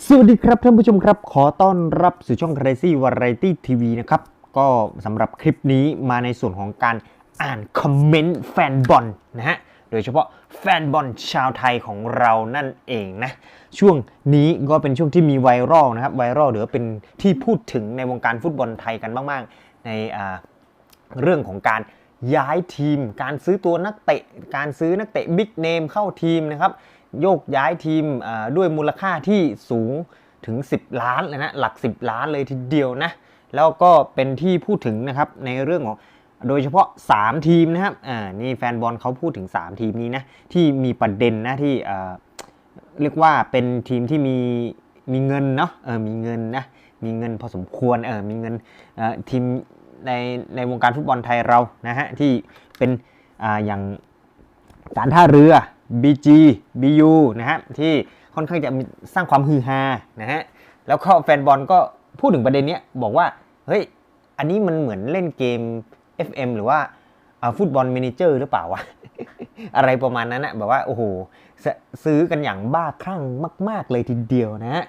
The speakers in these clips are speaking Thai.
สวัสดีครับท่านผู้ชมครับ ขอต้อนรับสู่ช่อง Crazy Variety TV นะครับ ก็สำหรับคลิปนี้มาในส่วนของการอ่านคอมเมนต์แฟนบอลนะฮะ โดยเฉพาะแฟนบอลชาวไทยของเรานั่นเองนะ ช่วงนี้ก็เป็นช่วงที่มีไวรัลนะครับ ไวรัลหรือว่าเป็นที่พูดถึงในวงการฟุตบอลไทยกันมากๆ ในเรื่องของการย้ายทีม การซื้อตัวนักเตะ การซื้อนักเตะบิ๊กเนมเข้าทีมนะครับ โยกย้ายทีมด้วยมูลค่าที่สูงถึง 10 ล้านเลยนะหลัก 10 ล้านเลยทีเดียวนะ แล้วก็เป็นที่พูดถึงนะครับในเรื่องของโดยเฉพาะ 3 ทีมนะครับอ่านี่แฟนบอลเขาพูดถึง 3 ทีมนี้นะที่มีประเด็นนะที่เรียกว่าเป็นทีมที่มีมีเงินเนาะเออมีเงินนะมีเงินพอสมควรเออมีเงินทีมในในวงการฟุตบอลไทยเรานะฮะที่เป็นออย่างการท่าเรือ BG BU นะฮะที่ค่อนข้างจะสร้างความฮือฮานะฮะแล้วก็แฟนบอลก็พูดถึงประเด็นนี้บอกว่า เฮ้ย อันนี้มันเหมือนเล่นเกม FM หรือว่าฟุตบอลเมนเจอร์หรือเปล่าวะ อะไรประมาณนั้นนะแบบว่า โอ้โห ซื้อกันอย่างบ้าคลั่งมาก ๆ เลยทีเดียวนะฮะ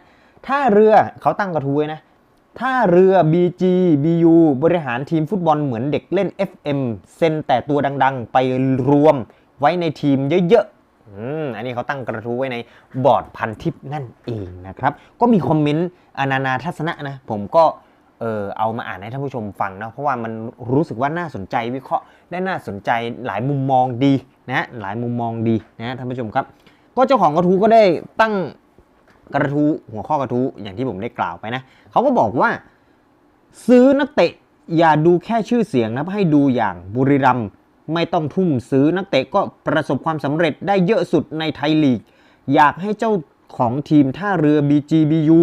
ท่าเรือเขาตั้งกระทู้นะท่าเรือ BG BU บริหารทีมฟุตบอลเหมือนเด็กเล่น FM เซ็นแต่ตัวดัง ๆ ไปรวมไว้ในทีมเยอะ อันนี้เขาตั้งกระทู้ไว้ในบอร์ดพันทิปนั่นเองนะครับ ก็มีคอมเมนต์อานานาทัศนะนะ ผมก็เออเอามาอ่านให้ท่านผู้ชมฟังนะเพราะว่ามันรู้สึกว่าน่าสนใจวิเคราะห์ได้น่าสนใจหลายมุมมองดีนะหลายมุมมองดีนะฮะท่านผู้ชมครับ ก็เจ้าของกระทู้ก็ได้ตั้งกระทู้หัวข้อกระทู้อย่างที่ผมได้กล่าวไปนะเขาก็บอกว่า ซื้อนักเตะอย่าดูแค่ชื่อเสียงนะให้ดูอย่างบุรีรัมย์ ไม่ต้องทุ่มซื้อนักเตะก็ประสบความสำเร็จได้เยอะสุดในไทยลีก อยากให้เจ้าของทีมท่าเรือ BGBU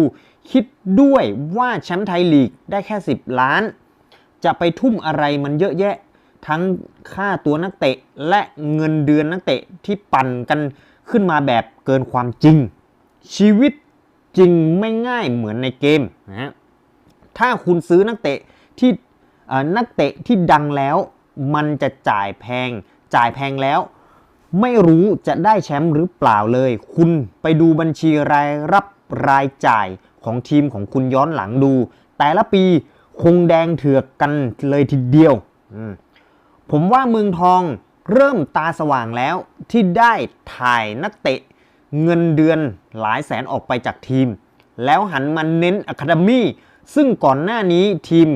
คิดด้วยว่าแชมป์ไทยลีกได้แค่ 10 ล้าน จะไปทุ่มอะไรมันเยอะแยะ ทั้งค่าตัวนักเตะและเงินเดือนนักเตะที่ปั่นกันขึ้นมาแบบเกินความจริง ชีวิตจริงไม่ง่ายเหมือนในเกมนะถ้าคุณซื้อนักเตะที่นักเตะที่ดังแล้ว มันจะจ่ายแพง จ่ายแพงแล้ว ไม่รู้จะได้แชมป์หรือเปล่าเลย คุณไปดูบัญชีรายรับรายจ่ายของทีมของคุณย้อนหลังดู แต่ละปีคงแดงเถือกกันเลยทีเดียว ผมว่าเมืองทองเริ่มตาสว่างแล้วที่ได้ถ่ายนักเตะเงินเดือนหลายแสนออกไปจากทีม แล้วหันมาเน้นอะคาเดมี่ซึ่งก่อนหน้านี้ทีม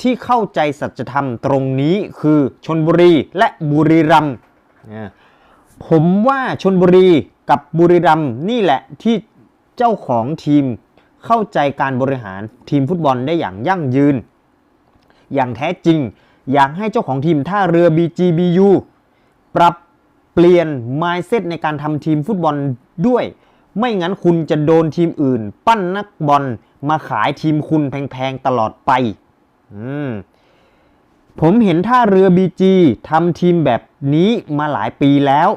ที่เข้าใจสัจธรรมตรงนี้คือชนบุรีและบุรีรัมย์ผมว่าชนบุรีกับบุรีรัมย์นี่แหละที่เจ้าของทีมเข้าใจการบริหารทีมฟุตบอลได้อย่างยั่งยืน อย่างแท้จริง อยากให้เจ้าของทีมท่าเรือ BGBU ปรับเปลี่ยน mindset ในการทำทีมฟุตบอลด้วย ไม่งั้นคุณจะโดนทีมอื่น ปั้นนักบอลมาขายทีมคุณแพงๆตลอดไป ผมเห็นท่าเรือ BG ทำทีมแบบนี้มาหลายปีแล้ว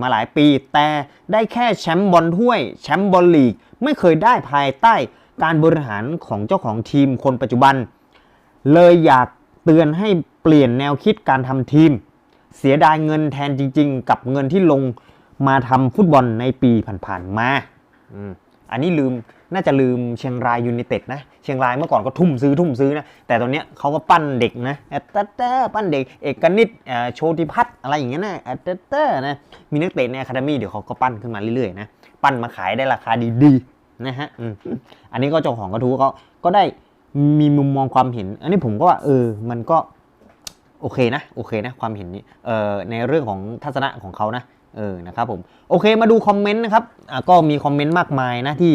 มาหลายปีแต่ได้แค่แชมป์บอลถ้วย แชมป์บอลลีก ไม่เคยได้ภายใต้การบริหารของเจ้าของทีมคนปัจจุบัน เลยอยากเตือนให้เปลี่ยนแนวคิดการทำทีม เสียดายเงินแทนจริง ๆ กับเงินที่ลงมาทำฟุตบอลในปีผ่านๆมา อันนี้ลืม น่าจะลืมเชียงรายยูไนเต็ดนะ เชียงรายเมื่อก่อนก็ทุ่มซื้อทุ่มซื้อนะ แต่ตอนเนี้ยเขาก็ปั้นเด็กนะแอตเตอร์ปั้นเด็ก เอกนิตเออโชติพัฒน์อะไรอย่างเงี้ยนะแอตเตอร์นะ มีนักเตะในอะคาเดมี่เดี๋ยวเขาก็ปั้นขึ้นมาเรื่อยๆนะ ปั้นมาขายได้ราคาดีๆนะฮะ อันนี้ก็เจ้าของกระทู้ก็ก็ได้มีมุมมองความเห็น อันนี้ผมก็ว่าเออ มันก็โอเคนะ โอเคนะ ความเห็นนี้เอ่อในเรื่องของทัศนะของเขานะ เออ นะครับผม โอเค มาดูคอมเมนต์นะครับอะก็มีคอมเมนต์มากมายนะที่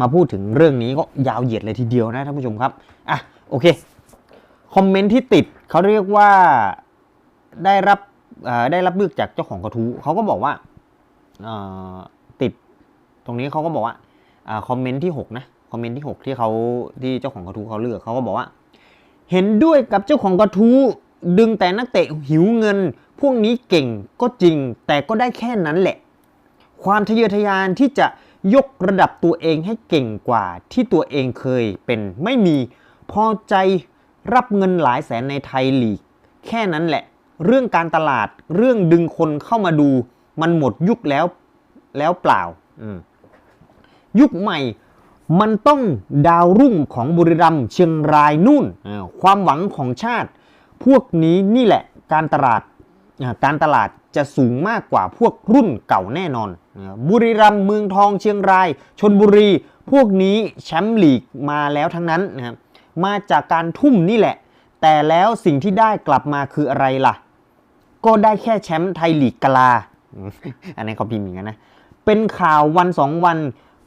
มาพูดถึงเรื่องนี้ก็ยาวเหยียดเลยทีเดียวนะท่านผู้ชมครับอะโอเคคอมเมนต์ที่ติดเขาเรียกว่าได้รับได้รับเลือกจากเจ้าของกระทู้เขาก็บอกว่าติดตรงนี้เขาก็บอกว่าอ่าคอมเมนต์ที่หกนะคอมเมนต์ที่หกที่เขาที่เจ้าของกระทู้เขาเลือกเขาก็บอกว่า เห็นด้วยกับเจ้าของกระทู้ดึงแต่นักเตะหิวเงิน พวกนี้เก่งก็จริง แต่ก็ได้แค่นั้นแหละ ความทะเยอทะยานที่จะ ยกระดับตัวเองให้เก่งกว่าที่ตัวเองเคยเป็นไม่มีพอใจรับเงินหลายแสนในไทยลีก แค่นั้นแหละ เรื่องการตลาดเรื่องดึงคนเข้ามาดู มันหมดยุคแล้วแล้วเปล่า ยุคใหม่มันต้องดาวรุ่งของบุรีรัมย์เชียงรายนู่น ความหวังของชาติ พวกนี้นี่แหละการตลาดการตลาด จะสูงมากกว่าพวกรุ่นเก่าแน่นอน บุรีรัมย์เมืองทองเชียงราย ชนบุรี พวกนี้แชมป์ลีกมาแล้วทั้งนั้นนะครับมาจากการทุ่มนี่แหละ แต่แล้วสิ่งที่ได้กลับมาคืออะไรล่ะ ก็ได้แค่แชมป์ไทยลีกกลา อันนี้เขาพิมพ์อย่างนั้นนะ เป็นข่าววันสองวัน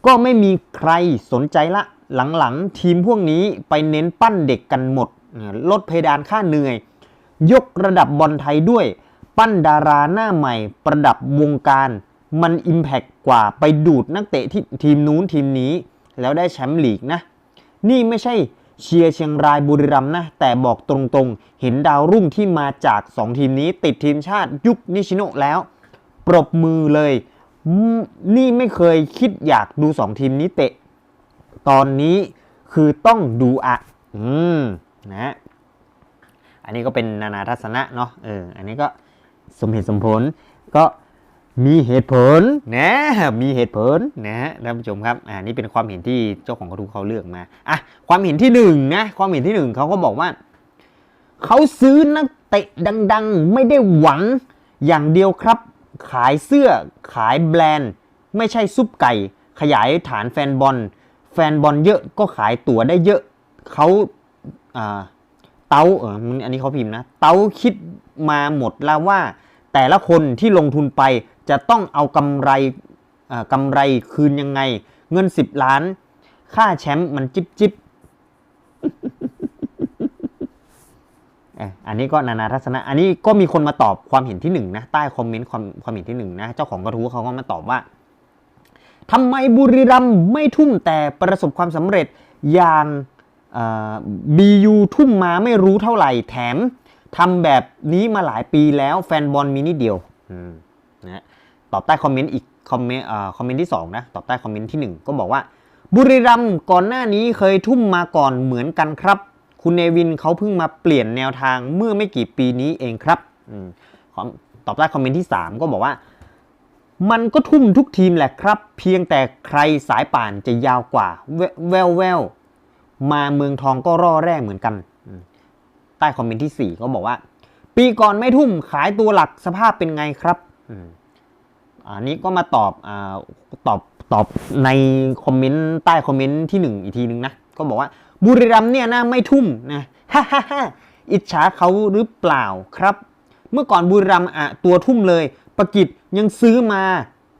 ก็ไม่มีใครสนใจละหลังๆ ทีมพวกนี้ไปเน้นปั้นเด็กกันหมด ลดเพดานค่าเหนื่อย ยกระดับบอลไทยด้วย ปั้นดาราหน้าใหม่ประดับวงการมันอิมแพกกว่าไปดูดนักเตะที่ทีมนู้นทีมนี้ แล้วได้แชมป์ลีกนะ นี่ไม่ใช่เชียร์เชียงรายบุรีรัมย์นะ แต่บอกตรงๆ เห็นดาวรุ่งที่มาจาก 2 ทีมนี้ติดทีมชาติยุคนิชิโนะแล้ว ปรบมือเลย นี่ไม่เคยคิดอยากดู 2 ทีมนี้เตะ ตอนนี้คือต้องดูอะ อืมนะ อันนี้ก็เป็นนานาทัศนะเนาะเอออันนี้ก็ สมเหตุสมผล ก็มีเหตุผลนะมีเหตุผลนะฮะท่านผู้ชมครับอ่านี่เป็นความเห็นที่เจ้าของกระทู้เขาเลือกมาอะความเห็นที่หนึ่งนะความเห็นที่หนึ่งเขาก็บอกว่าเขาซื้อนักเตะดัง ๆ ไม่ได้หวังอย่างเดียวครับ ขายเสื้อขายแบรนด์ ไม่ใช่ซุปไก่ ขยายฐานแฟนบอล แฟนบอลเยอะก็ขายตั๋วได้เยอะเขาอ่า เต้าเอออันนี้เขาพิมพ์นะ เต้าคิดมาหมดแล้วว่า แต่ละคนที่ลงทุนไปจะต้องเอากำไรอ่ากำไรคืนยังไง เงิน 10 ล้าน ค่าแชมป์มันจิบจิบเอ่ออันนี้ก็นานาทัศนะ อันนี้ก็มีคนมาตอบความเห็นที่หนึ่งนะ ใต้คอมเมนต์ความความเห็นที่หนึ่งนะ เจ้าของกระทู้เขาก็มาตอบว่าทำไมบุรีรัมย์ไม่ทุ่มแต่ประสบความสำเร็จอย่าง บียูทุ่มมาไม่รู้เท่าไหร่แถมทำแบบนี้มาหลายปีแล้วแฟนบอลมีนิดเดียวอืมนะตอบใต้คอมเมนต์อีกคอมเมนต์คอมเมนต์ที่สองนะตอบใต้คอมเมนต์ที่หนึ่งก็บอกว่า บุรีรัมย์ก่อนหน้านี้เคยทุ่มมาก่อนเหมือนกันครับ คุณเนวินเขาเพิ่งมาเปลี่ยนแนวทางเมื่อไม่กี่ปีนี้เองครับอมขอตอบใต้คอมเมนต์ที่ 3 ก็บอกว่า มันก็ทุ่มทุกทีมแหละครับ เพียงแต่ใครสายป่านจะยาวกว่าแวแววแวว มาเมืองทองก็ร่อแร่เหมือนกัน ใต้คอมเมนต์ที่ 4 ก็บอกว่า ปีก่อนไม่ทุ่มขายตัวหลักสภาพเป็นไงครับอันนี้ก็มาตอบอตอบตอบในคอมเมนต์ใต้คอมเมนต์ที่ 1 อีกทีนึงนะก็บอกว่าบุรีรัมเนี่ยนะไม่ทุ่มนะฮ่าฮ่าฮ่าอิจฉาเขาหรือเปล่าครับ เมื่อก่อนบุรีรัมอะตัวทุ่มเลยประกิตยังซื้อมา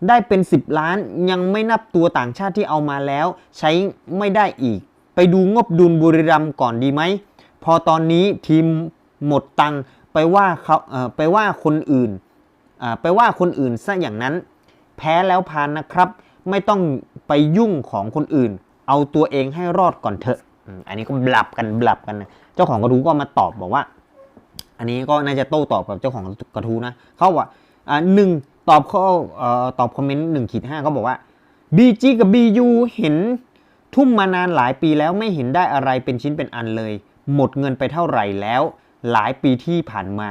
ได้เป็น 10 ล้านยังไม่นับตัวต่างชาติที่เอามาแล้ว ใช้ไม่ได้อีก ไปดูงบดุลบุรีรัมก่อนดีไหม พอตอนนี้ทีมหมดตังไปว่าเขาเออไปว่าคนอื่นอ่าไปว่าคนอื่นซะอย่างนั้น แพ้แล้วพานนะครับ ไม่ต้องไปยุ่งของคนอื่น เอาตัวเองให้รอดก่อนเถอะ อันนี้ก็บลับกันบลับกันนะเจ้าของกระทู้ก็มาตอบบอกว่า อันนี้ก็น่าจะโต้ตอบกับเจ้าของกระทู้นะเขาว่าอ่าหนึ่งตอบเขาเออตอบคอมเมนต์หนึ่งขีดห้าเขาบอกว่า BG กับ BU เห็น ทุ่มมานานหลายปีแล้วไม่เห็นได้อะไรเป็นชิ้นเป็นอันเลย หมดเงินไปเท่าไหร่แล้ว หลายปีที่ผ่านมา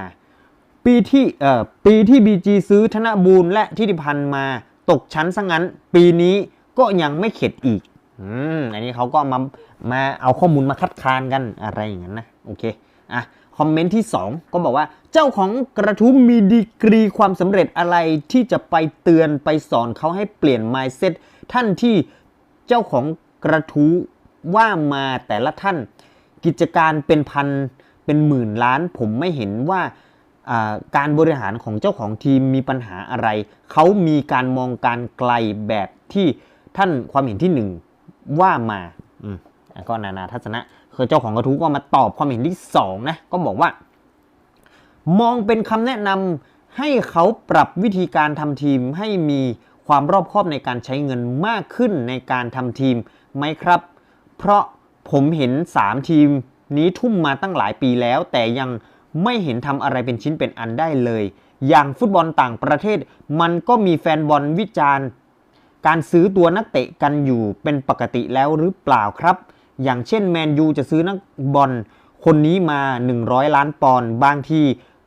ปีที่เอ่อปีที่ BG ซื้อธนบูรณ์และทิติพันธ์มาตกชั้นซะงั้น ปีนี้ก็ยังไม่เข็ดอีกอืมอันนี้เขาก็มามาเอาข้อมูลมาคัดค้านกันอะไรอย่างนั้นนะโอเคอะคอมเมนต์ที่ 2 ก็บอกว่าเจ้าของกระทู้มีดีกรีความสำเร็จอะไรที่จะไปเตือนไปสอนเขาให้เปลี่ยน mindset ท่านที่เจ้าของ กระทู้ว่ามาแต่ละท่าน กิจการเป็นพันเป็นหมื่นล้าน ผมไม่เห็นว่าการบริหารของเจ้าของทีมมีปัญหาอะไร เขามีการมองการไกลแบบที่ท่านความเห็นที่หนึ่งว่ามาอืมก็นานาทัศนะคือเจ้าของกระทู้ก็มาตอบความเห็นที่สองนะก็บอกว่า มองเป็นคำแนะนำให้เขาปรับวิธีการทำทีมให้มีความรอบคอบในการใช้เงินมากขึ้นในการทำทีม ไหมครับ เพราะผมเห็น 3 ทีมนี้ทุ่มมาตั้งหลายปีแล้ว แต่ยังไม่เห็นทำอะไรเป็นชิ้นเป็นอันได้เลย อย่างฟุตบอลต่างประเทศ มันก็มีแฟนบอลวิจารณ์ การซื้อตัวนักเตะกันอยู่เป็นปกติแล้วหรือเปล่าครับ อย่างเช่นแมนยูจะซื้อนักบอลคนนี้มา 100 ล้านปอนด์บางที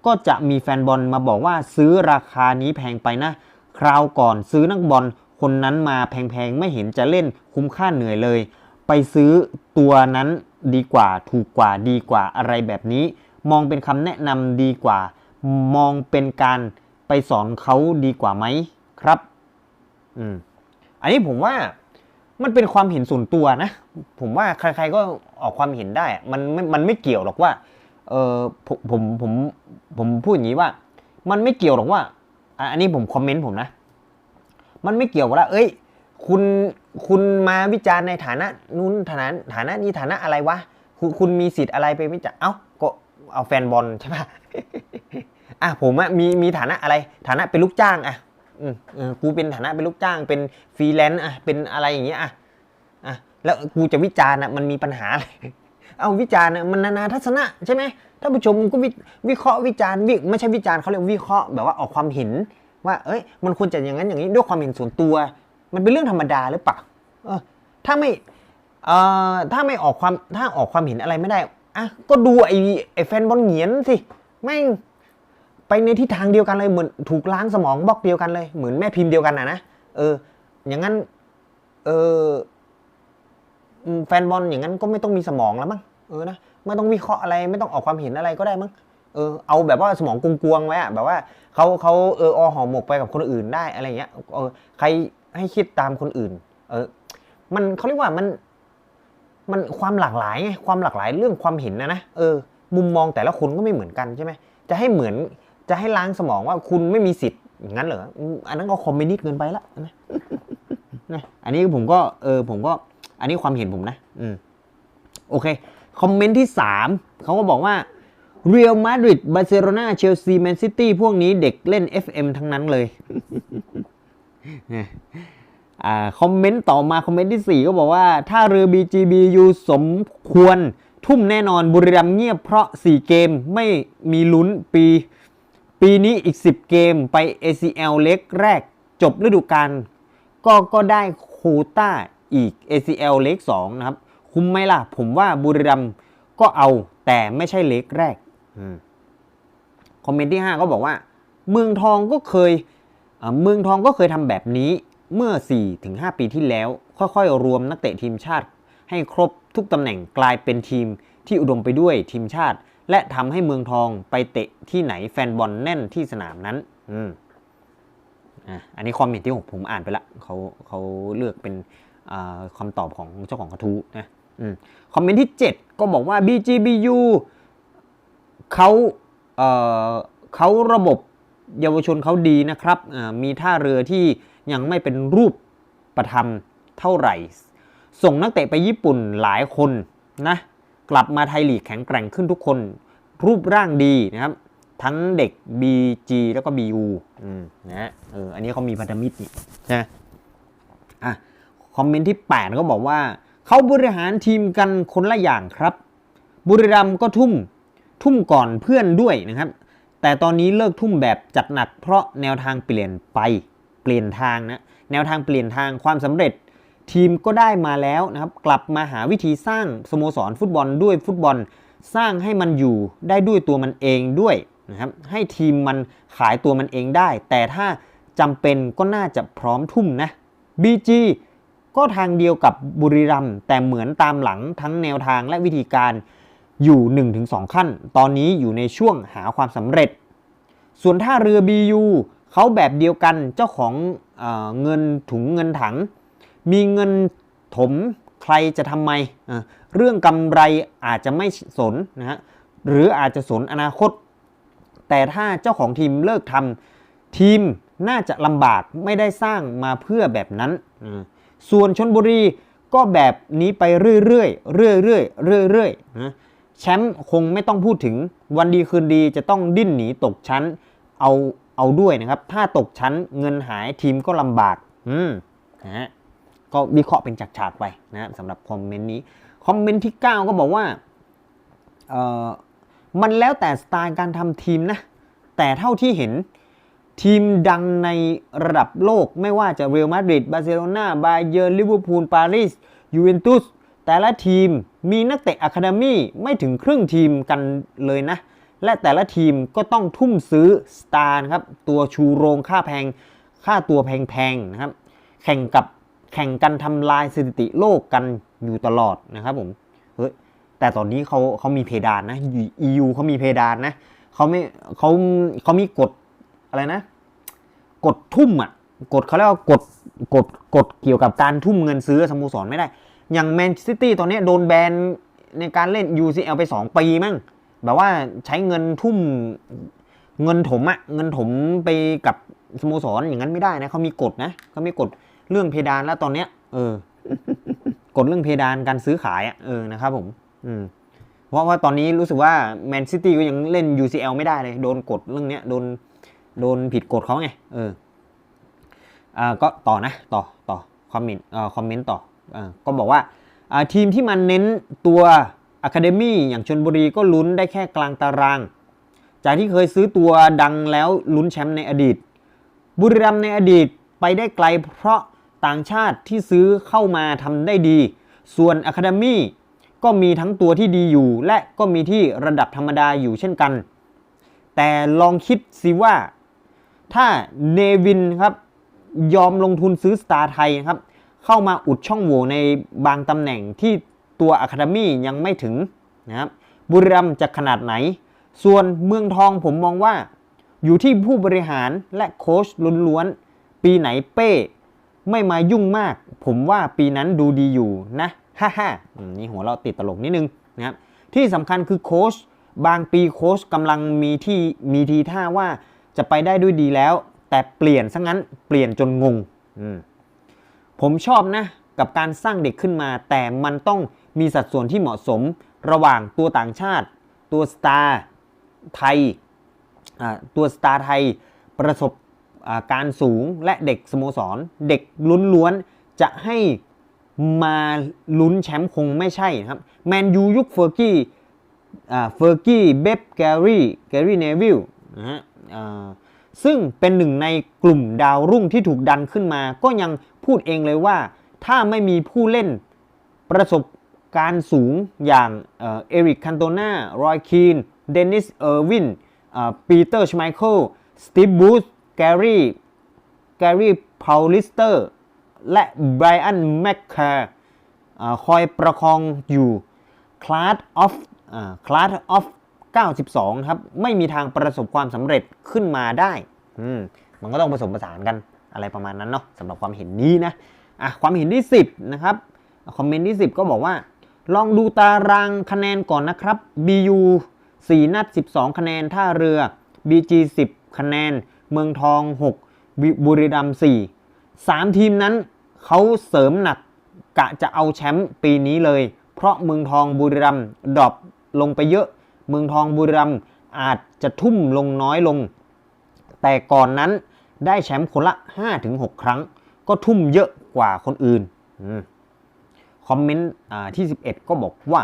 ก็จะมีแฟนบอลมาบอกว่าซื้อราคานี้แพงไปนะ คราวก่อนซื้อนักบอล คนนั้นมาแพงๆ ไม่เห็นจะเล่นคุ้มค่าเหนื่อยเลย ไปซื้อตัวนั้นดีกว่าถูกกว่าดีกว่าอะไรแบบนี้ มองเป็นคำแนะนำดีกว่า มองเป็นการไปสอนเขาดีกว่าไหมครับ อืม อันนี้ผมว่ามันเป็นความเห็นส่วนตัวนะ ผมว่าใคร ๆก็ออกความเห็นได้ มันมันไม่เกี่ยวหรอกว่า เออผมผมผมผมพูดอย่างนี้ว่า มันไม่เกี่ยวหรอกว่า อันนี้ผมคอมเมนต์ผมนะ มันไม่เกี่ยวว่าเอ้ย คุณคุณมาวิจารณ์ในฐานะนู้นฐานะฐานะนี้ฐานะอะไรวะคุณคุณมีสิทธิ์อะไรไปวิจารณ์เอ้าก็เอาแฟนบอลใช่ปะอะผมอะมีมีฐานะอะไร ฐานะเป็นลูกจ้างอะอืมกูเป็นฐานะเป็นลูกจ้าง เป็นฟรีแลนซ์อะเป็นอะไรอย่างเงี้ยอะอะแล้วกูจะวิจารณ์อะมันมีปัญหาอะไรเอาวิจารณ์อะมันนานาทัศนะใช่ไหมท่านผู้ชมก็วิวิเคราะห์วิจารณ์วิไม่ใช่วิจารณ์เขาเรียกวิเคราะห์แบบว่าออกความเห็น ว่า เอ้ย มันควรจะอย่างนั้นอย่างนี้ด้วยความเห็นส่วนตัว มันเป็นเรื่องธรรมดาหรือเปล่าเออถ้าไม่เอ่อถ้าไม่ออกความถ้าออกความเห็นอะไรไม่ได้อะก็ดูไอ้ไอ้แฟนบอลเหงียนสิแม่งไปในทิศทางเดียวกันเลยเหมือนถูกล้างสมองบล็อกเดียวกันเลยเหมือนแม่พิมพ์เดียวกันนะนะเออ อย่างนั้น เออแฟนบอลอย่างนั้นก็ไม่ต้องมีสมองแล้วมั้งเออนะไม่ต้องวิเคราะห์อะไร ไม่ต้องออกความเห็นอะไรก็ได้มั้ง เออเอาแบบว่าสมองกวงๆไว้อะแบบว่าเขาเขาเอออหอหมกไปกับคนอื่นได้อะไรเงี้ยเออใครให้คิดตามคนอื่น เออ มันเขาเรียกว่ามัน มันความหลากหลายไงความหลากหลายเรื่องความเห็นนะนะเออ มุมมองแต่ละคนก็ไม่เหมือนกันใช่ไหมจะให้เหมือนจะให้ล้างสมองว่าคุณไม่มีสิทธิ์อย่างนั้นเหรออันนั้นก็คอมมินิสต์เกินไปละนะนะอันนี้ผมก็เออผมก็ อันนี้ความเห็นผมนะ อืมโอเค คอมเมนต์ที่3เขาก็บอกว่า เรียลมาดริดบาร์เซโลนาเชลซีแมนซิตี้พวกนี้เด็กเล่น FM ทั้งนั้นเลยอ่าคอมเมนต์ต่อมา คอมเมนต์ที่ 4 ก็บอกว่า ถ้าเรือ BGBU สมควรทุ่มแน่นอนบุรีรัมย์เงียบเพราะ 4 เกมไม่มีลุ้นปี ปีนี้อีก 10 เกมไป ACL เล็กแรกจบฤดูกาลก็ก็ได้โคต้าอีก ACL เล็ก2นะครับ คุ้มไหมล่ะ ผมว่าบุรีรัมย์ก็เอาแต่ไม่ใช่เล็กแรก คอมเมนต์ที่5ก็บอกว่า เมืองทองก็เคยเมืองทองก็เคยทำแบบนี้เมื่อ 4-5 ปีที่แล้ว ค่อยๆ รวมนักเตะทีมชาติ ให้ครบทุกตำแหน่งกลายเป็นทีมที่อุดมไปด้วยทีมชาติ และทำให้เมืองทองไปเตะที่ไหนแฟนบอลแน่นที่สนามนั้นอืมอันนี้คอมเมนต์ที่หกผมอ่านไปละเขาเขาเลือกเป็นอ่าคำตอบของเจ้าของกระทู้นะคอมเมนต์ที่ 7 ก็บอกว่า BGBU เขาเเขาระบบเยาวชนเขาดีนะครับ มีท่าเรือที่ยังไม่เป็นรูปประธรรมเท่าไหร่ ส่งนักเตะไปญี่ปุ่นหลายคนนะกลับมาไทยลีกแข็งแกร่งขึ้นทุกคน รูปร่างดีนะครับ ทั้งเด็ก BG แล้วก็ BU อืมนะเอออันนี้เขามีพันธมิตรนี่ใช่ไหมอะคอมเมนต์ที่ 8 ก็บอกว่า เขาบริหารทีมกันคนละอย่างครับ บุรีรัมย์ก็ทุ่ม ทุ่มก่อนเพื่อนด้วยนะครับ แต่ตอนนี้เลิกทุ่มแบบจัดหนักเพราะแนวทางเปลี่ยนไปเปลี่ยนทางนะแนวทางเปลี่ยนทางความสำเร็จ ทีมก็ได้มาแล้วนะครับกลับมาหาวิธีสร้างสโมสรฟุตบอลด้วยฟุตบอลสร้างให้มันอยู่ได้ด้วยตัวมันเองด้วยนะครับให้ทีมมันขายตัวมันเองได้ แต่ถ้าจำเป็นก็น่าจะพร้อมทุ่มนะ BG ก็ทางเดียวกับบุรีรัมย์แต่เหมือนตามหลังทั้งแนวทางและวิธีการ อยู่ 1-2 ขั้น ตอนนี้อยู่ในช่วงหาความสำเร็จ ส่วนท่าเรือ BU เขาแบบเดียวกันเจ้าของเอเงินถุงเงินถัง มีเงินถมใครจะทำไมเอ่เรื่องกำไรอาจจะไม่สนนะฮะหรืออาจจะสนอนาคต แต่ถ้าเจ้าของทีมเลิกทำทีมน่าจะลำบากไม่ได้สร้างมาเพื่อแบบนั้น ส่วนชนบุรีก็แบบนี้ไปเรื่อยๆเรื่อยๆเรื่อยๆนะ แชมป์คงไม่ต้องพูดถึงวันดีคืนดีจะต้องดิ้นหนีตกชั้น เอาเอาด้วยนะครับ ถ้าตกชั้นเงินหายทีมก็ลำบาก อืมนะฮะก็วิเคราะห์เป็นฉากๆไปนะสำหรับคอมเมนต์นี้ คอมเมนต์ที่ 9 ก็บอกว่าเออมันแล้วแต่สไตล์การทำทีมนะ แต่เท่าที่เห็นทีมดังในระดับโลกไม่ว่าจะเรอัลมาดริดบาร์เซโลนาบาเยอร์ลิเวอร์พูลปารีสยูเวนตุส แต่ละทีมมีนักเตะอะคาเดมี่ไม่ถึงครึ่งทีมกันเลยนะ และแต่ละทีมก็ต้องทุ่มซื้อสตาร์ครับ ตัวชูโรงค่าแพง ค่าตัวแพงๆนะครับ แข่งกับแข่งกันทำลายสถิติโลกกันอยู่ตลอดนะครับผม เฮ้ย แต่ตอนนี้เขาเขามีเพดานนะ EU เขามีเพดานนะเขาไม่เขาเขามีกฎอะไรนะกดทุ่มอะกดเขาเรียกว่ากดกดกดเกี่ยวกับการทุ่มเงินซื้อสโมสรไม่ได้ อย่างแมนซิตี้ตอนนี้โดนแบนในการเล่น UCL ไป 2 ปีมั้งแบบว่าใช้เงินทุ่มเงินถมอะเงินถมไปกับสโมสรอย่างนั้นไม่ได้นะเขามีกฎนะเขามีกฎเรื่องเพดานแล้วตอนเนี้ย เออกฎเรื่องเพดานการซื้อขายอะเออนะครับผมอืมเพราะว่าตอนนี้รู้สึกว่าแมนซิตี้ก็ยังเล่น UCL ไม่ได้เลย โดนกฎเรื่องเนี้ยโดนโดนผิดกฎเขาไง เอออ่าก็ต่อนะ ต่อต่อคอมเมนต์อ่าคอมเมนต์ต่ออ่า ก็บอกว่าทีมที่มันเน้นตัวอะคาเดมี่อย่างชนบุรีก็ลุ้นได้แค่กลางตาราง จากที่เคยซื้อตัวดังแล้วลุ้นแชมป์ในอดีต บุรีรัมย์ในอดีตไปได้ไกลเพราะต่างชาติที่ซื้อเข้ามาทำได้ดี ส่วนอะคาเดมี่ก็มีทั้งตัวที่ดีอยู่ และก็มีที่ระดับธรรมดาอยู่เช่นกัน แต่ลองคิดสิว่า ถ้าเนวินครับยอมลงทุนซื้อสตาร์ไทยนะครับ เข้ามาอุดช่องโหว่ในบางตำแหน่งที่ตัวอะคาเดมี่ยังไม่ถึงนะครับบุรีรัมย์จะขนาดไหน ส่วนเมืองทองผมมองว่า อยู่ที่ผู้บริหารและโค้ชล้วนๆ ปีไหนเป้ ไม่มายุ่งมาก ผมว่าปีนั้นดูดีอยู่นะฮ่าฮ่านี่หัวเราติดตลกนิดนึงนะครับที่สำคัญคือโค้ชบางปีโค้ชกำลังมีที่มีทีท่าว่าจะไปได้ด้วยดีแล้ว แต่เปลี่ยนซะงั้นเปลี่ยนจนงง อืม ผมชอบนะกับการสร้างเด็กขึ้นมา แต่มันต้องมีสัดส่วนที่เหมาะสมระหว่างตัวต่างชาติ ตัวสตาร์ไทยตัวสตาร์ไทยประสบการสูงและเด็กสโมสร เด็กล้วนๆจะให้มาลุ้นแชมป์คงไม่ใช่ครับแมนยูยุคเฟอร์กี้เฟอร์กี้เบบแกรี่แกรี่เนวิลนะฮะซึ่งเป็นหนึ่งในกลุ่มดาวรุ่งที่ถูกดันขึ้นมาก็ยัง พูดเองเลยว่า ถ้าไม่มีผู้เล่นประสบการณ์สูงอย่างเอริกคันโตนารอยคีน เดนิส เออร์วินปีเตอร์ชไมเคิล สตีฟบูธแกรี่แกรี่พาวลิสเตอร์ และไบรอันแมคแคร์คอยประคองอยู่ Class of อ่า Class of 92 ครับ ไม่มีทางประสบความสำเร็จขึ้นมาได้มมันก็ต้องผสมผสานกัน อะไรประมาณนั้นเนาะสำหรับความเห็นนี้นะอะความเห็นที่ 10 นะครับ คอมเมนต์ที่ 10 ก็บอกว่า ลองดูตารางคะแนนก่อนนะครับ BU 4 นัด 12 คะแนนท่าเรือ BG 10 คะแนน เมืองทอง 6 บุบุรีรัมย์4 3 ทีมนั้นเขาเสริมหนักกะจะเอาแชมป์ปีนี้เลย เพราะเมืองทองบุรีรัมย์ดรอปลงไปเยอะ เมืองทองบุรีรัมย์อาจจะทุ่มลงน้อยลง แต่ก่อนนั้น ได้แชมป์คนละ 5-6 ครั้ง ก็ทุ่มเยอะกว่าคนอื่นอคอมเมนต์ที่ 11 ก็บอกว่า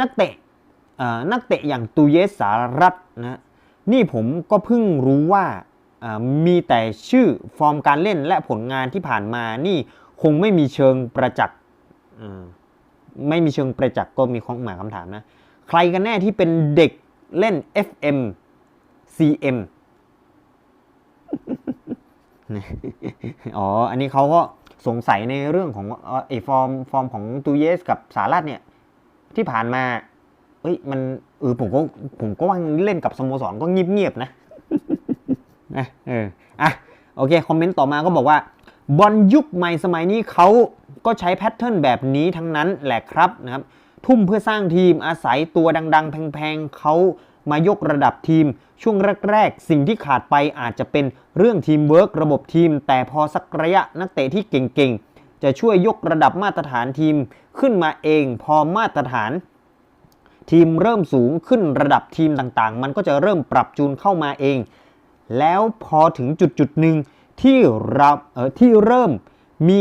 นักเตะนักเตะอย่างตูเยสสารัตนะนี่ผมก็เพิ่งรู้ว่ามีแต่ชื่อฟอร์มการเล่นและผลงานที่ผ่านมานี่คงไม่มีเชิงประจักษ์ไม่มีเชิงประจักษ์ก็มีความหมายคำถามนะ ใครกันแน่ที่เป็นเด็กเล่น FM CM อ๋อ อันนี้เขาก็สงสัยในเรื่องของเอ่อไอฟอร์มฟอร์มของตูเยสกับสารัตเนี่ย ที่ผ่านมา เอ้ยมันเออผมก็ผมก็ว่างเล่นกับสโมสรก็เงียบๆนะนะเอออะโอเค คอมเมนต์ต่อมาก็บอกว่า บอลยุคใหม่สมัยนี้เขาก็ใช้แพทเทิร์นแบบนี้ทั้งนั้นแหละครับนะครับ ทุ่มเพื่อสร้างทีมอาศัยตัวดัง ๆ แพง ๆเขา มายกระดับทีม ช่วงแรกๆ สิ่งที่ขาดไปอาจจะเป็นเรื่องทีมเวิร์กระบบทีม แต่พอสักระยะนักเตะที่เก่งๆ จะช่วยยกระดับมาตรฐานทีมขึ้นมาเอง พอมาตรฐาน ทีมเริ่มสูงขึ้นระดับทีมต่างๆ มันก็จะเริ่มปรับจูนเข้ามาเอง แล้วพอถึงจุดจุดหนึ่งที่เราเออที่เริ่มมี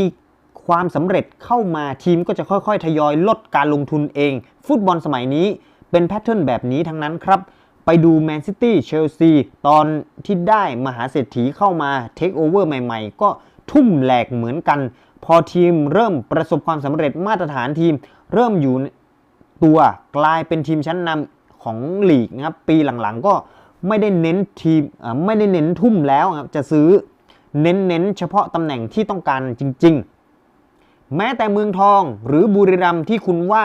ความสำเร็จเข้ามาทีมก็จะค่อยๆ ทยอยลดการลงทุนเอง ฟุตบอลสมัยนี้ เป็นแพทเทิร์นแบบนี้ทั้งนั้นครับ ไปดูแมนซิตี้เชลซีตอนที่ได้มหาเศรษฐีเข้ามาเทคโอเวอร์ใหม่ๆ ก็ทุ่มแหลกเหมือนกัน พอทีมเริ่มประสบความสำเร็จมาตรฐานทีม เริ่มอยู่ตัวกลายเป็นทีมชั้นนำของลีกนะครับปีหลังๆก็ไม่ได้เน้นทีมไม่ได้เน้นทุ่มแล้วครับจะซื้อเน้นๆเฉพาะตำแหน่งที่ต้องการจริง ๆ แม้แต่เมืองทองหรือบุรีรัมย์ที่คุณว่า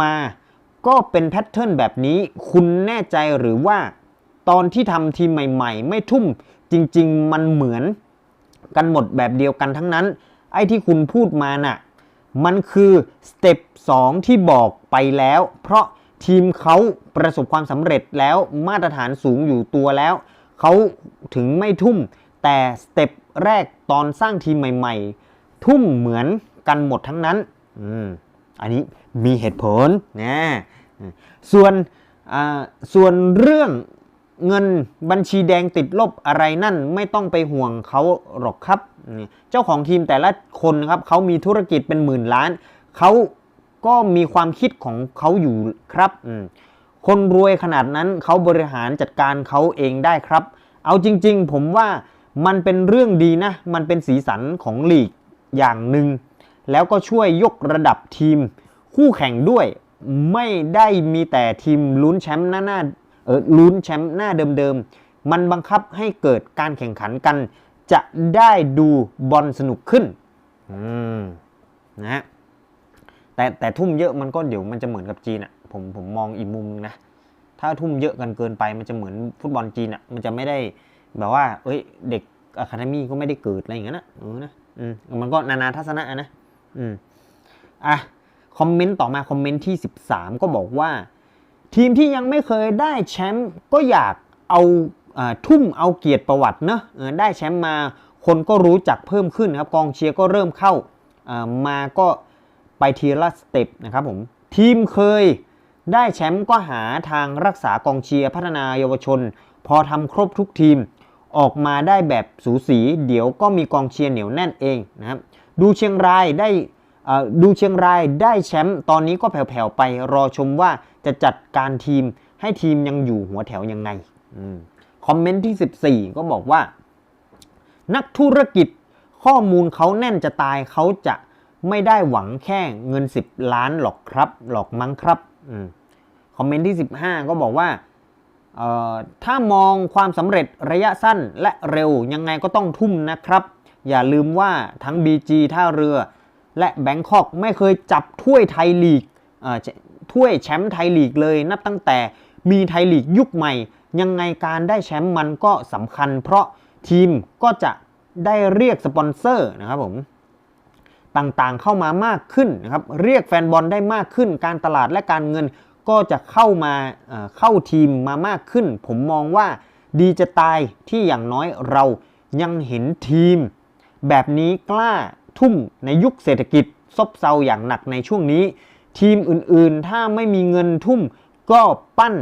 มา ก็เป็นแพทเทิร์นแบบนี้ คุณแน่ใจหรือว่า ตอนที่ทำทีมใหม่ ๆ ไม่ทุ่มจริง ๆ มันเหมือนกันหมดแบบเดียวกันทั้งนั้น ไอ้ที่คุณพูดมาน่ะ มันคือสเต็ป2ที่บอกไปแล้ว เพราะทีมเขาประสบความสำเร็จแล้วมาตรฐานสูงอยู่ตัวแล้ว เขาถึงไม่ทุ่ม แต่สเต็ปแรกตอนสร้างทีมใหม่ ๆ ทุ่มเหมือนกันหมดทั้งนั้น อืม อันนี้มีเหตุผลนะส่วนส่วนเรื่องเงินบัญชีแดงติดลบอะไรนั่นไม่ต้องไปห่วงเขาหรอกครับ เจ้าของทีมแต่ละคนนะครับเขามีธุรกิจเป็นหมื่นล้าน เขาก็มีความคิดของเขาอยู่ครับ คนรวยขนาดนั้นเขาบริหารจัดการเขาเองได้ครับ เอาจริง ๆ ผมว่ามันเป็นเรื่องดีนะ มันเป็นสีสันของลีกอย่างหนึ่ง แล้วก็ช่วยยกระดับทีม คู่แข่งด้วยไม่ได้มีแต่ทีมลุ้นแชมป์หน้าหน้าเออลุ้นแชมป์หน้าเดิมๆ มันบังคับให้เกิดการแข่งขันกัน จะได้ดูบอลสนุกขึ้นอืมนะฮะแต่แต่ทุ่มเยอะมันก็เดี๋ยวมันจะเหมือนกับจีนอะ่ะผมผมมองอีกมุมนึงนะ ถ้าทุ่มเยอะกันเกินไปมันจะเหมือนฟุตบอลจีนอะ่ะมันจะไม่ได้แบบว่า เอ้ย เด็กอะคาเดมี่ก็ไม่ได้เกิดอะไรอย่างนั้นนะเออนะอืมมันก็นานาทัศนะอะนะ อืมอะคอมเมนต์ต่อมาคอมเมนต์ที่ 13 ก็บอกว่า ทีมที่ยังไม่เคยได้แชมป์ก็อยากเอาทุ่มเอาเกียรติประวัติเนะได้แชมป์มาคนก็รู้จักเพิ่มขึ้นนะครับกองเชียร์ก็เริ่มเข้าอ่ามาก็ไปทีละสเต็ปนะครับผมทีมเคยได้แชมป์ก็หาทางรักษากองเชียร์พัฒนาเยาวชน พอทำครบทุกทีมออกมาได้แบบสูสี เดี๋ยวก็มีกองเชียร์เหนียวแน่นเองนะครับ ดูเชียงรายได้เอ่อดูเชียงรายได้แชมป์ตอนนี้ก็แผ่วๆไปรอชมว่าจะจัดการทีมให้ทีมยังอยู่หัวแถวยังไงอืมคอมเมนต์ที่ 14 ก็บอกว่า นักธุรกิจข้อมูลเขาแน่นจะตายเขาจะไม่ได้หวังแค่เงิน 10 ล้านหรอกครับ หรอกมั้งครับอืมคอมเมนต์ที่ 15 ก็บอกว่าเอ่อถ้ามองความสำเร็จระยะสั้นและเร็วยังไงก็ต้องทุ่มนะครับ อย่าลืมว่าทั้ง BG ท่าเรือ และแบงคอกไม่เคยจับถ้วยไทยลีกถ้วยแชมป์ไทยลีกเลยนับตั้งแต่มีไทยลีกยุคใหม่ ยังไงการได้แชมป์มันก็สำคัญ เพราะทีมก็จะได้เรียกสปอนเซอร์นะครับผมต่างๆเข้ามามากขึ้นนะครับเรียกแฟนบอลได้มากขึ้น การตลาดและการเงินก็จะเข้ามาเข้าทีมมามากขึ้น ผมมองว่าดีจะตายที่อย่างน้อยเรายังเห็นทีม แบบนี้กล้าทุ่มในยุคเศรษฐกิจ ซบเซาอย่างหนักในช่วงนี้ ทีมอื่นๆ ถ้าไม่มีเงินทุ่มก็ปั้น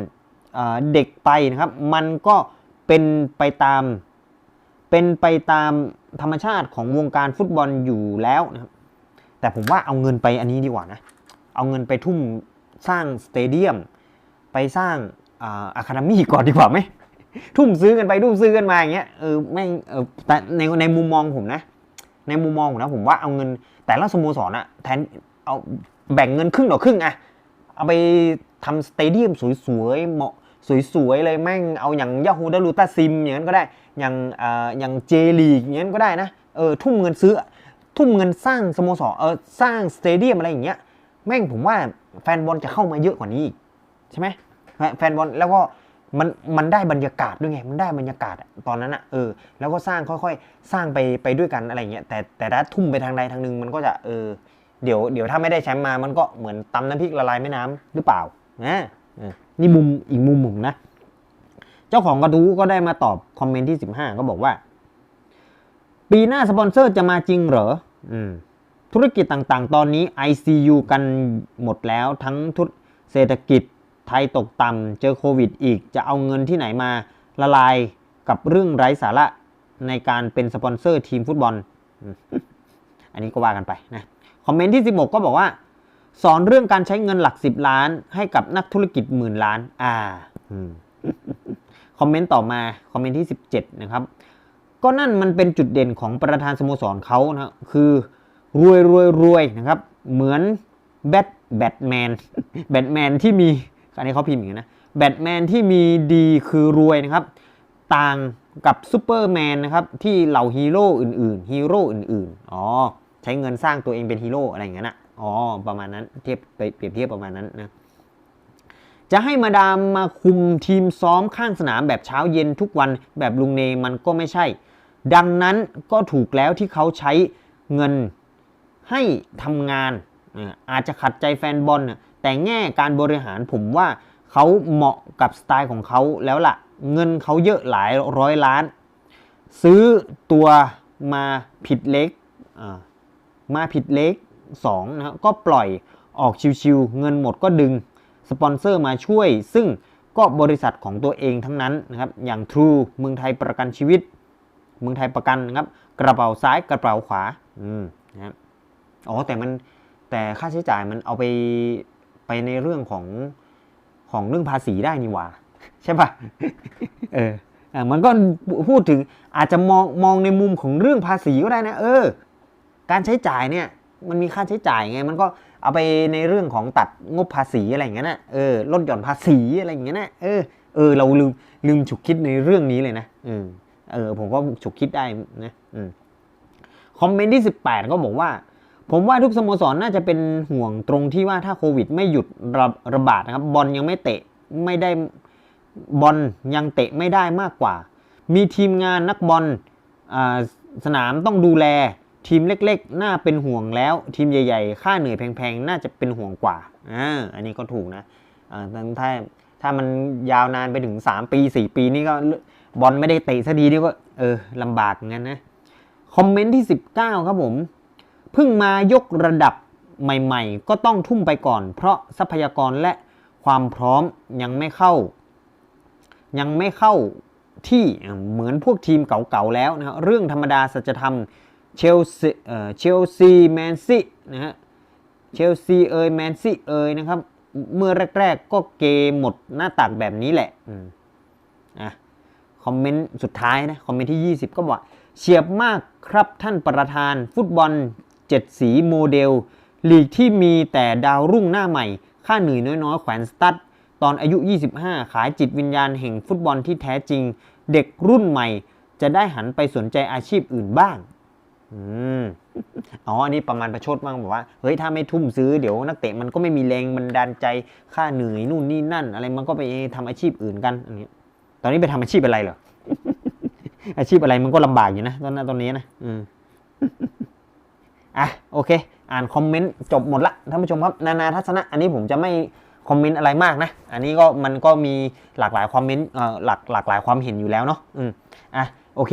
เเด็กไปนะครับ มันก็เป็นไปตาม เป็นไปตามธรรมชาติของวงการฟุตบอลอยู่แล้วนะครับ แต่ผมว่าเอาเงินไปอันนี้ดีกว่านะ เอาเงินไปทุ่มสร้างสเตเดียม ไปสร้างอะคาเดมี่ก่อนดีกว่าไหมทุ่มซื้อกันไปทุ่มซื้อกันมาอย่างเงี้ยเออแม่เออแต่ในในมุมมองผมนะ ในมุมมองผมนะผมว่าเอาเงินแต่ละสโมสรอะแทนเอาแบ่งเงินครึ่งต่อครึ่งอะเอาไปทำสเตเดียมสวยๆเหมาะสวยๆเลยแม่งเอาอย่างยาฮูดาลูตาซิมอย่างนั้นก็ได้อย่างอ่าอย่างเจลีกอย่างนั้นก็ได้นะเออทุ่มเงินซื้อ ทุ่มเงินสร้างสโมสรเออสร้างสเตเดียมอะไรอย่างเงี้ยแม่งผมว่าแฟนบอลจะเข้ามาเยอะกว่านี้อีกใช่ไหมแฟนบอลแล้วก็ มันมันได้บรรยากาศด้วยไง มันได้บรรยากาศตอนนั้นอะเออ แล้วก็สร้างค่อยๆ สร้างไปไปด้วยกันอะไรเงี้ย แต่แต่ถ้าทุ่มไปทางใดทางหนึ่งมันก็จะเออ เดี๋ยวเดี๋ยวถ้าไม่ได้แชมป์มา มันก็เหมือนตำน้ำพริกละลายแม่น้ำหรือเปล่านะนี่มุมอีกมุมหนึ่งนะ เจ้าของกระทู้ก็ได้มาตอบคอมเมนต์ที่ 15 ก็บอกว่า ปีหน้าสปอนเซอร์จะมาจริงเหรอ อืม ธุรกิจต่างๆ ตอนนี้ ICU กันหมดแล้วทั้งทุเศรษฐกิจ ไทยตกต่ำเจอโควิดอีกจะเอาเงินที่ไหนมาละลายกับเรื่องไร้สาระในการเป็นสปอนเซอร์ทีมฟุตบอล อันนี้ก็ว่ากันไปนะ คอมเมนต์ที่ 16 ก็บอกว่า สอนเรื่องการใช้เงินหลัก 10 ล้าน ให้กับนักธุรกิจหมื่นล้าน อ่าคอมเมนต์ต่อมา คอมเมนต์ที่ 17 นะครับ ก็นั่นมันเป็นจุดเด่นของประธานสโมสรเขานะคือ รวยรวยรวยนะครับ เหมือนแบทแบทแมนแบทแมนที่มี อันนี้เขาพิมพ์อย่างนี้นะแบทแมนที่มีดีคือรวยนะครับ ต่างกับซูเปอร์แมนนะครับ ที่เหล่าฮีโร่อื่นๆฮีโร่อื่นๆ อ๋อ ใช้เงินสร้างตัวเองเป็นฮีโร่อะไรอย่างนั้นอะอ๋อ ประมาณนั้นเทียบไปเปรียบเทียบประมาณนั้นนะจะให้มาดามมาคุมทีมซ้อมข้างสนามแบบเช้าเย็นทุกวันแบบลุงเนมันก็ไม่ใช่ ดังนั้นก็ถูกแล้วที่เขาใช้เงินให้ทำงานอาจจะขัดใจแฟนบอลน่ะ แต่แง่การบริหารผมว่าเขาเหมาะกับสไตล์ของเขาแล้วล่ะ เงินเขาเยอะหลายร้อยล้าน ซื้อตัวมาผิดเล็กมาผิดเล็ก2นะครับก็ปล่อยออกชิวๆเงินหมดก็ดึงสปอนเซอร์มาช่วย ซึ่งก็บริษัทของตัวเองทั้งนั้นนะครับ อย่าง True เมืองไทยประกันชีวิต เมืองไทยประกันนะครับ กระเป๋าซ้ายกระเป๋าขวา อืมนะครับอ๋อแต่มันแต่ค่าใช้จ่ายมันเอาไป ในเรื่องของของเรื่องภาษีได้นี่หว่า ใช่ปะเออมันก็พูดถึงอาจจะมองมองในมุมของเรื่องภาษีก็ได้นะ เออ การใช้จ่ายเนี่ย มันมีค่าใช้จ่ายไง มันก็เอาไปในเรื่องของตัดงบภาษีอะไรอย่างเงี้ยนะเออลดหย่อนภาษีอะไรอย่างเงี้ยนะเออเออเราลืมลืมฉุกคิดในเรื่องนี้เลยนะเออเออ ผมก็ฉุกคิดได้นะอืมคอมเมนต์ที่ 18 ก็บอกว่า ผมว่าทุกสโมสรน่าจะเป็นห่วงตรงที่ว่าถ้าโควิด ไม่หยุดระระบาดนะครับบอลยังไม่เตะไม่ได้บอลยังเตะไม่ได้มากกว่า มีทีมงานนักบอลสนามต้องดูแลทีมเล็กๆ น่าเป็นห่วงแล้ว ทีมใหญ่ ๆ ค่าเหนื่อยแพงๆ น่าจะเป็นห่วงกว่าอ่าอันนี้ก็ถูกนะอ่าถ้าถ้ามันยาวนานไปถึง 3 ปี 4 ปีนี่ก็บอลไม่ได้เตะซะดีนี่ก็เออลำบากงั้นนะ คอมเมนต์ที่ 19 ครับผม เพิ่งมายกระดับใหม่ๆ ก็ต้องทุ่มไปก่อน เพราะทรัพยากรและความพร้อมยังไม่เข้า ยังไม่เข้าที่เหมือนพวกทีมเก่าๆแล้วนะครับเรื่องธรรมดาสัจธรรมเชลซีเชลซีแมนซีนะฮะเชลซีเอยแมนซีเอยนะครับ เมื่อแรกๆก็เกมหมดหน้าตักแบบนี้แหละอืมอะคอมเมนต์สุดท้ายนะ คอมเมนต์ที่ 20 ก็บอกเฉียบมากครับท่านประธาน ฟุตบอล 7 สีโมเดลลีกที่มีแต่ดาวรุ่งหน้าใหม่ ค่าเหนื่อยน้อยๆแขวนสตัดตอนอายุ 25 ขายจิตวิญญาณแห่งฟุตบอลที่แท้จริง เด็กรุ่นใหม่ จะได้หันไปสนใจอาชีพอื่นบ้างอืมอ๋อ อันนี้ประมาณประชดบ้างบอกว่า เฮ้ย ถ้าไม่ทุ่มซื้อ เดี๋ยวนักเตะมันก็ไม่มีแรงบันดาลใจ ค่าเหนื่อยนู่นนี่นั่น อะไรมันก็ไปทำอาชีพอื่นกันอันนี้ ตอนนี้ไปทำอาชีพอะไรเหรอ อาชีพอะไรมันก็ลำบากอยู่นะ ตอนนั้นตอนนี้นะ อืม อะโอเค อ่านคอมเมนต์จบหมดละท่านผู้ชมครับนานาทัศนะอันนี้ผมจะไม่คอมเมนต์อะไรมากนะ อันนี้ก็มันก็มีหลากหลายคอมเมนต์หลากหลากหลายความเห็นอยู่แล้วเนาะอืมอะโอเค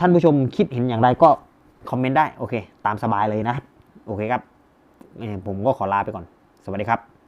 ท่านผู้ชมคิดเห็นอย่างไรก็คอมเมนต์ได้โอเค ตามสบายเลยนะ โอเคครับผมก็ขอลาไปก่อน สวัสดีครับ